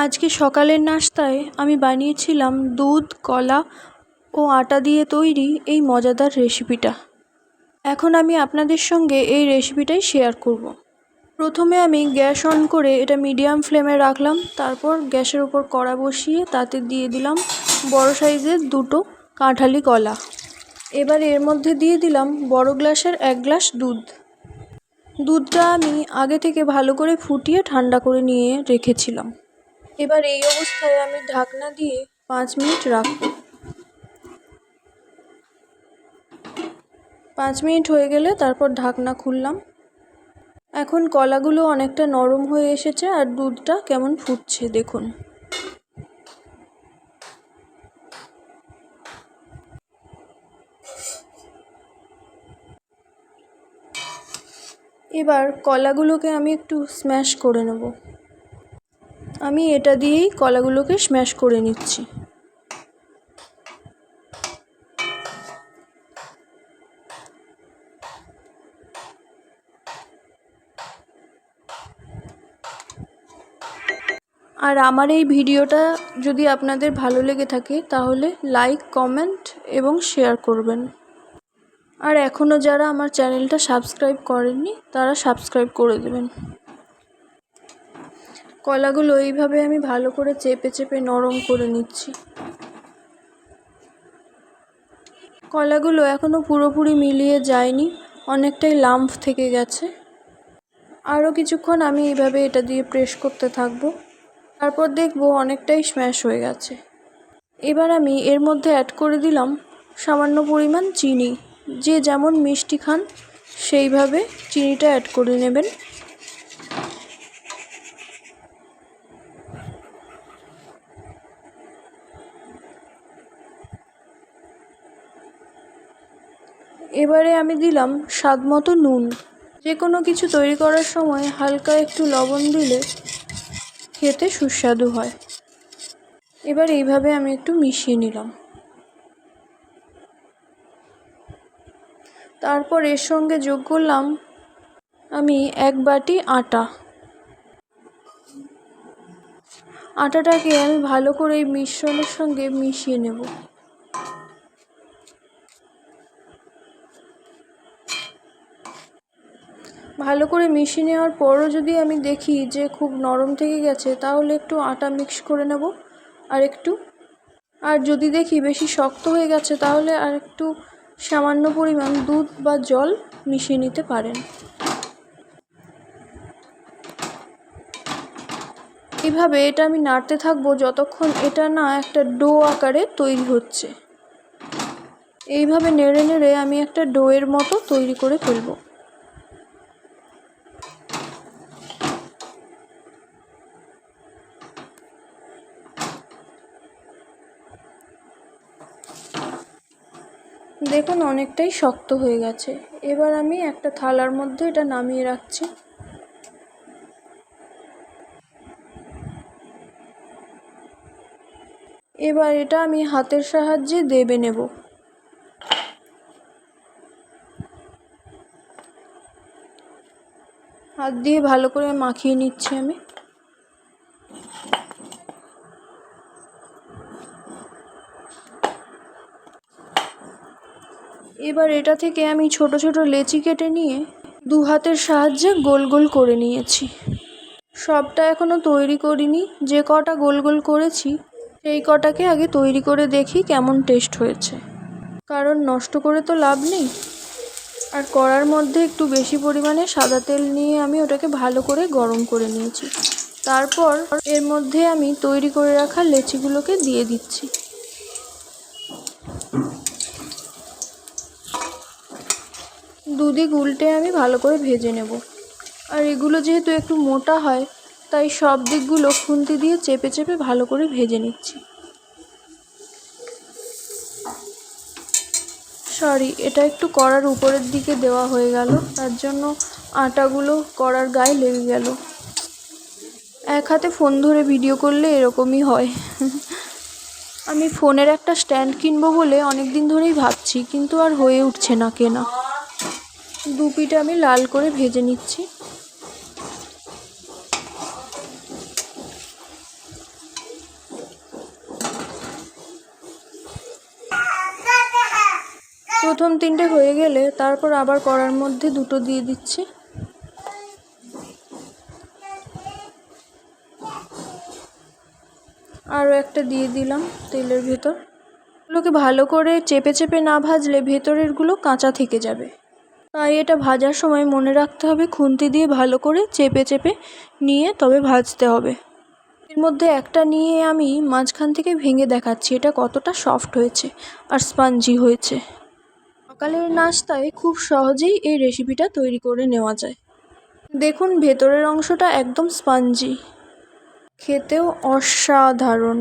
আজকে সকালের নাস্তায় আমি বানিয়েছিলাম দুধ, কলা ও আটা দিয়ে তৈরি এই মজাদার রেসিপিটা। এখন আমি আপনাদের সঙ্গে এই রেসিপিটাই শেয়ার করব। প্রথমে আমি গ্যাস অন করে এটা মিডিয়াম ফ্লেমে রাখলাম, তারপর গ্যাসের উপর কড়া বসিয়ে তাতে দিয়ে দিলাম বড় সাইজের দুটো কাঁঠালি কলা। এবার এর মধ্যে দিয়ে দিলাম বড় গ্লাসের এক গ্লাস দুধ। দুধটা আমি আগে থেকে ভালো করে ফুটিয়ে ঠান্ডা করে নিয়ে রেখেছিলাম। এবার এই অবস্থায় আমি ঢাকনা দিয়ে পাঁচ মিনিট রাখব। পাঁচ মিনিট হয়ে গেলে তারপর ঢাকনা খুললাম। এখন কলাগুলো অনেকটা নরম হয়ে এসেছে আর দুধটা কেমন ফুটছে দেখুন। এবার কলাগুলোকে আমি একটু স্ম্যাশ করে নেব। আমি এটা দিয়েই কলাগুলোকে স্ম্যাশ করে নিচ্ছি। আর আমার এই ভিডিওটা যদি আপনাদের ভালো লেগে থাকে, তাহলে লাইক কমেন্ট এবং শেয়ার করবেন। আর এখনও যারা আমার চ্যানেলটা সাবস্ক্রাইব করেননি, তারা সাবস্ক্রাইব করে দেবেন। কলাগুলো এইভাবে আমি ভালো করে চেপে চেপে নরম করে নিচ্ছি। কলাগুলো এখনও পুরোপুরি মিলিয়ে যায়নি, অনেকটাই লাম্প থেকে গেছে। আরও কিছুক্ষণ আমি এইভাবে এটা দিয়ে প্রেস করতে থাকব, তারপর দেখব অনেকটাই স্ম্যাশ হয়ে গেছে। এবার আমি এর মধ্যে অ্যাড করে দিলাম সামান্য পরিমাণ চিনি, যে যেমন মিষ্টি খান সেইভাবে চিনিটা অ্যাড করে নেবেন। এবারে আমি দিলাম স্বাদ মতো নুন। যে কোনো কিছু তৈরি করার সময় হালকা একটু লবণ দিলে খেতে সুস্বাদু হয়। এবার এইভাবে আমি একটু মিশিয়ে নিলাম। তারপর এর সঙ্গে যোগ করলাম আমি এক বাটি আটা। আটাটাকে আমি ভালো করে এই মিশ্রণের সঙ্গে মিশিয়ে নেব। ভালো করে মিশিয়ে নেওয়ার পরও যদি আমি দেখি যে খুব নরম থেকে গেছে, তাহলে একটু আটা মিক্স করে নেব আর একটু। আর যদি দেখি বেশি শক্ত হয়ে গেছে, তাহলে আর একটু সামান্য পরিমাণ দুধ বা জল মিশিয়ে নিতে পারেন। এভাবে এটা আমি নাড়তে থাকব যতক্ষণ এটা না একটা ডো আকারে তৈরি হচ্ছে। এইভাবে নেড়ে নেড়ে আমি একটা ডোয়ের মতো তৈরি করে ফেলব। দেখুন, অনেকটাই শক্ত হয়ে গেছে। এবার আমি একটা থালার মধ্যে এটা নামিয়ে রাখছি। এবার এটা আমি হাতের সাহায্যে দেবে নেব। হাত দিয়ে ভালো করে মাখিয়ে নিচ্ছি আমি। এবার এটা থেকে আমি ছোট ছোট লেচি কেটে নিয়ে দু হাতের সাহায্যে গোল গোল করে নিয়েছি। সবটা এখনও তৈরি করিনি। যে কটা গোল গোল করেছি, সেই কটাকে আগে তৈরি করে দেখি কেমন টেস্ট হয়েছে। কারণ নষ্ট করে তো লাভ নেই। আর কড়ার মধ্যে একটু বেশি পরিমাণে সাদা তেল নিয়ে আমি ওটাকে ভালো করে গরম করে নিয়েছি। তারপর এর মধ্যে আমি তৈরি করে রাখা লেচিগুলোকে দিয়ে দিচ্ছি। দুদিক উল্টে আমি ভালো করে ভেজে নেব। আর এগুলো যেহেতু একটু মোটা হয়, তাই সব দিকগুলো খুন্তি দিয়ে চেপে চেপে ভালো করে ভেজে নিচ্ছি। সরি এটা একটু কড়ার উপরের দিকে দেওয়া হয়ে গেল, তার জন্য আটাগুলো কড়ার গায়ে লেগে গেল। এক হাতে ফোন ধরে ভিডিও করলে এরকমই হয়। আমি ফোনের একটা স্ট্যান্ড কিনবো বলে অনেক দিন ধরেই ভাবছি, কিন্তু আর হয়ে উঠছে না কেনা। দু পিঠে আমি লাল করে ভেজে নিচ্ছি। প্রথম তিনটে হয়ে গেলে তারপর আবার কড়ার মধ্যে দুটো দিয়ে দিচ্ছি। আরও একটা দিয়ে দিলাম তেলের ভেতর। এগুলোকে ভালো করে চেপে চেপে না ভাজলে ভেতরেরগুলো কাঁচা থেকে যাবে। তাই এটা ভাজার সময় মনে রাখতে হবে খুন্তি দিয়ে ভালো করে চেপে চেপে নিয়ে তবে ভাজতে হবে। এর মধ্যে একটা নিয়ে আমি মাঝখান থেকে ভেঙে দেখাচ্ছি, এটা কতটা সফট হয়েছে আর স্পঞ্জি হয়েছে। সকালের নাস্তায় খুব সহজেই এই রেসিপিটা তৈরি করে নেওয়া যায়। দেখুন, ভেতরের অংশটা একদম স্পঞ্জি খেতেও অসাধারণ।